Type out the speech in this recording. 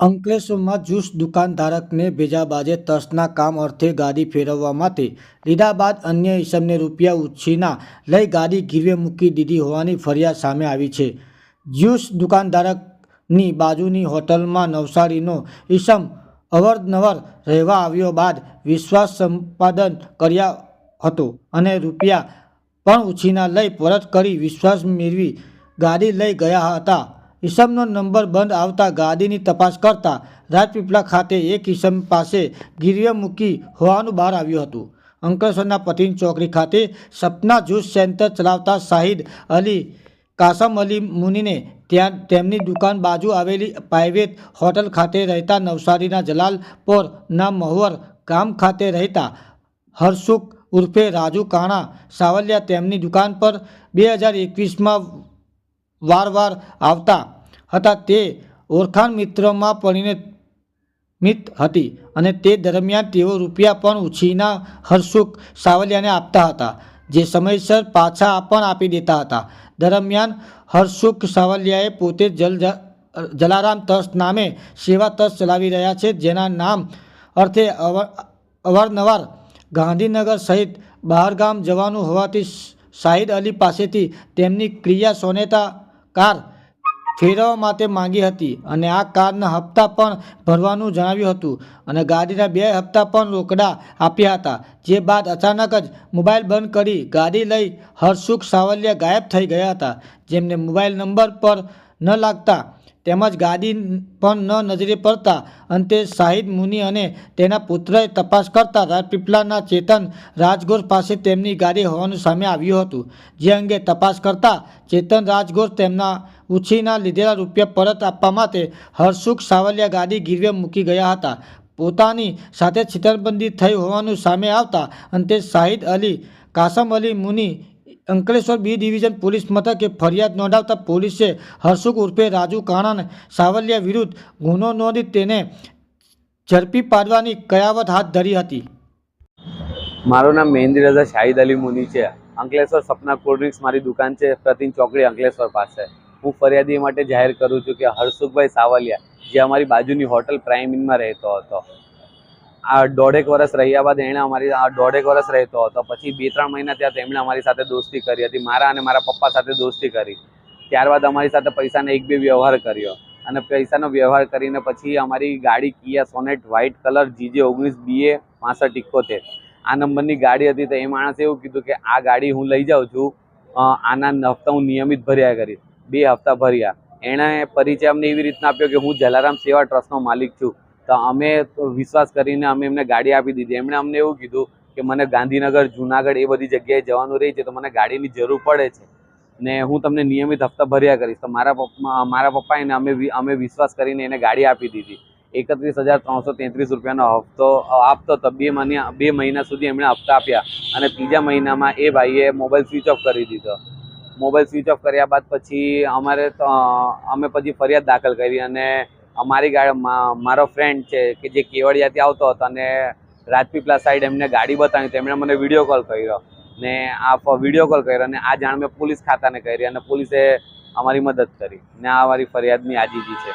અંકલેશ્વરમાં જ્યુસ દુકાનધારકને ભેજાબાજે તર્સના કામ અર્થે ગાડી ફેરવવા માટે લીધા બાદ અન્ય ઈસમને રૂપિયા ઉછીના લઈ ગાડી ગીરવે મૂકી દીધી હોવાની ફરિયાદ સામે આવી છે. જ્યુસ દુકાનધારકની બાજુની હોટલમાં નવસારીનો ઈસમ અવરનવર રહેવા આવ્યો બાદ વિશ્વાસ સંપાદન કર્યા હતો અને રૂપિયા પણ ઉછીના લઈ પરત કરી વિશ્વાસ મેળવી ગાડી લઈ ગયા હતા. ઈસમનો નંબર બંધ આવતા ગાડીની તપાસ કરતા રાજપીપળા ખાતે એક ઈસમ પાસે ગીરવે મૂકી હોવાનું બહાર આવ્યું હતું. અંકલેશ્વરના પતિન ચોકડી ખાતે સપના જ્યુસ સેન્ટર ચલાવતા શાહિદ અલી, કાસમ અલી મુનીને ત્યાં તેમની દુકાન બાજુ આવેલી પ્રાઇવેટ હોટલ ખાતે રહેતા નવસારીના જલાલપોરના મહુવર ગામ ખાતે રહેતા હર્ષુક ઉર્ફે રાજુ કાણા સાવલિયા તેમની દુકાન પર બે હજાર એકવીસમાં વારવાર આવતા હતા તે ઓળખાણ મિત્રમાં પરિણિત મિત હતી અને તે દરમિયાન તેઓ રૂપિયા પણ ઉછીના હરસુખ સાવલિયાને આપતા હતા, જે સમયસર પાછા પણ આપી દેતા હતા. દરમિયાન હરસુખ સાવલિયાએ પોતે જલ જલારામ ટ્રસ્ટ નામે સેવા ટ્રસ્ટ ચલાવી રહ્યા છે, જેના નામ અર્થે અવર અવારનવાર ગાંધીનગર સહિત બહારગામ જવાનું હોવાથી શાહિદ અલી પાસેથી તેમની ક્રિયા સોનેતા કાર ફેરવવા માટે માંગી હતી અને આ કારના હપ્તા પણ ભરવાનું જણાવ્યું હતું અને ગાડીના બે હપ્તા પણ રોકડા આપ્યા હતા, જે બાદ અચાનક જ મોબાઈલ બંધ કરી ગાડી લઈ હર્ષુખ સાવલિયા ગાયબ થઈ ગયા હતા, જેમને મોબાઈલ નંબર પર ન લાગતા તેમજ ગાડી પણ ન નજરે પડતા અંતે શાહિદ મુનિ અને તેના પુત્રએ તપાસ કરતા રાજપીપળાના ચેતન રાજગોર પાસે તેમની ગાડી હોવાનું સામે આવ્યું હતું. જે અંગે તપાસ કરતા ચેતન રાજગોર તેમના ઉછીના લીધેલા રૂપિયા પરત આપવા માટે હરસુખ સાવલિયા ગાડી ગીરવે મૂકી ગયા હતા. પોતાની સાથે છેતરબંધી થઈ હોવાનું સામે આવતા અંતે શાહિદ અલી, કાસમ અલી મુનિ અંકલેશ્વર બી ડિવિઝન પોલીસ મથકે ફરિયાદ નોંધાવતા પોલીસે હર્ષુક ઉર્ફે રાજુ કાણાને સાવલિયા વિરુદ્ધ ગુનો નોંધી તેને ઝડપી પાડવાની કયાવત હાથ ધરી હતી. મારું નામ મહેન્દ્ર રજા શાહિદ અલી મુની છે. અંકલેશ્વર સપના કોલ્ડ ડ્રિંક્સ મારી દુકાન છે. પ્રતિન ચોકડી અંકલેશ્વર પાસે. હું ફરિયાદી માટે જાહેર કરું છું કે હર્ષુકભાઈ સાવલિયા જે અમારી બાજુની હોટલ પ્રાઇમ ઇનમાં રહેતો હતો. આ દોઢેક વર્ષ રહ્યા બાદ એણે અમારી આ દોઢેક વર્ષ રહેતો હતો. પછી બે ત્રણ મહિના ત્યાં તેમણે અમારી સાથે દોસ્તી કરી હતી. મારા અને મારા પપ્પા સાથે દોસ્તી કરી. ત્યારબાદ અમારી સાથે પૈસાનો એક બે વ્યવહાર કર્યો. અને પૈસાનો વ્યવહાર કરીને પછી અમારી ગાડી Kia Sonet white colour GJ ઓગણીસ બીએ પાસઠ ઇકોતેર. આ નંબરની ગાડી હતી તો એ માણસે એવું કીધું કે આ ગાડી હું લઈ જાઉં છું. આના હપ્તા હું નિયમિત ભર્યા કરીશ. બે હપ્તા ભર્યા. એણે પરિચય અમને એવી રીતના આપ્યો કે હું જલારામ સેવા ટ્રસ્ટનો માલિક છું. તો અમે વિશ્વાસ કરીને અમે એમને ગાડી આપી દીધી. એમણે અમને એવું કીધું કે મને ગાંધીનગર, જુનાગઢ એ બધી જગ્યાએ જવાનું રહે છે, તો મને ગાડીની જરૂર પડે છે. ને હું તમને નિયમિત હપ્તા ભર્યા કરીશ. તો મારા પપ્પા મારા પપ્પાએને અમે અમે વિશ્વાસ કરીને એને ગાડી આપી દીધી. એકત્રીસ હજાર ત્રણસો તેત્રીસ રૂપિયાનો હપ્તો આપતો તો બે મહિના બે મહિના સુધી એમણે હપ્તા આપ્યા. અને ત્રીજા મહિનામાં એ ભાઈએ મોબાઈલ સ્વિચ ઓફ કરી દીધો. મોબાઈલ સ્વિચ ઓફ કર્યા બાદ પછી અમારે અમે પછી ફરિયાદ દાખલ કરી અને અમારી ગાડી મારો ફ્રેન્ડ છે કે જે કેવડિયાથી આવતો હતો અને રાજપીપલા સાઈડ એમને ગાડી બતાવી, તો એમણે મને વીડિયો કોલ કર્યો. ને આ વીડિયો કોલ કર્યો અને આ જાણ મેં પોલીસ ખાતાને કરી અને પોલીસે અમારી મદદ કરી. ને આ અમારી ફરિયાદની આજીજી છે.